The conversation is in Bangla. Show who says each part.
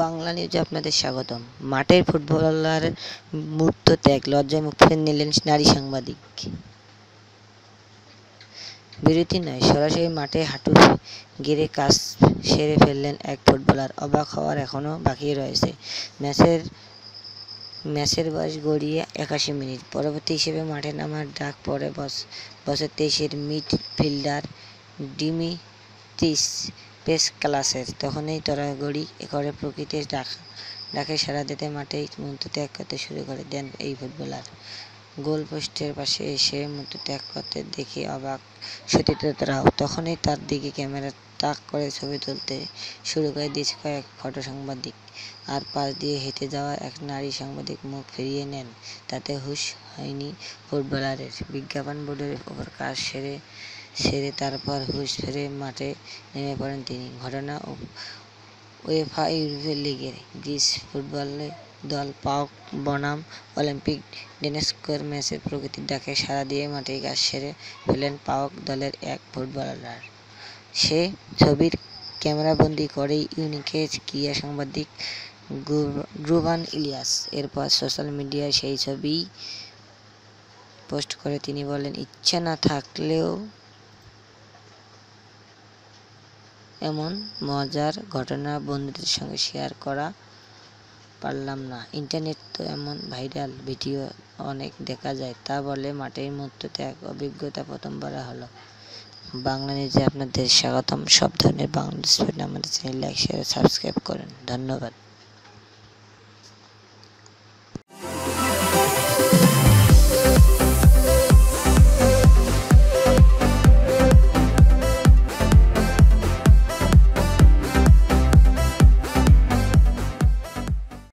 Speaker 1: বাংলা নিউজে আপনাদের স্বাগতম। মাঠের ফুটবলার মূর্ত ত্যাগ, লজ্জায় মুখ ফের নিলেন নারী সাংবাদিক। বিরতি নয়, সরাসরি মাঠে হাঁটু গেড়ে কাজ সেরে ফেললেন এক ফুটবলার। অবাক হওয়ার এখনও বাকি রয়েছে। ম্যাচের ম্যাচের বয়স গড়িয়ে একাশি মিনিট। পরবর্তী হিসেবে মাঠে নামার ডাক পড়ে বস, বছর তেইশের মিড মিডফিল্ডার ডিমিত্রিস পেস ক্লাসের তখনই তরাগড়ি করে প্রকৃতির ডাক ডাকে সারা দিতে মাঠেই মন্ত্র ত্যাগ করতে শুরু করে দেন এই ফুটবলার। গোল পোস্টের পাশে এসে মূর্ত ত্যাগ করতে দেখে অবাক। সতীর্থরাও তখনই তার দিকে ক্যামেরা তাক করে ছবি তুলতে শুরু করে দিয়েছে কয়েক ফটো সাংবাদিক। আর পাশ দিয়ে হেঁটে যাওয়া এক নারী সাংবাদিক মুখ ফিরিয়ে নেন। তাতে হুঁশ হয়নি ফুটবলারের। বিজ্ঞাপন বোর্ডের ওপর কাজ সেরে সেরে তারপর হুঁশ ফেরে মাঠে নেমে পড়েন তিনি। ঘটনা উয়েফা ইউরোপীয় লিগের গ্রিস ফুটবলে দল পাওক, বনাম, অলিম্পিক ডেনেস্কোর ম্যাচের প্রকৃতির ডাকে সাড়া দিয়ে মাঠে কাজ সেরে ফেলেন পাওক দলের এক ফুটবলার। সে ছবির ক্যামেরাবন্দি করেই ইউনিকের ক্রিয়া সাংবাদিক গ্রুভান ইলিয়াস। এরপর সোশ্যাল মিডিয়ায় সেই ছবি পোস্ট করে তিনি বলেন, ইচ্ছা না থাকলেও এমন মজার ঘটনা বন্ধুদের সঙ্গে শেয়ার করা পারলাম না। ইন্টারনেট তো এমন ভাইরাল ভিডিও অনেক দেখা যায়, তা বলে মাঠের মধ্যে এক অভিজ্ঞতা প্রথমবার হলো। বাংলা নিউজে আপনাদের স্বাগতম। সব ধরনের বাংলা আমাদের চ্যানেল লাইক শেয়ার সাবস্ক্রাইব করেন। ধন্যবাদ।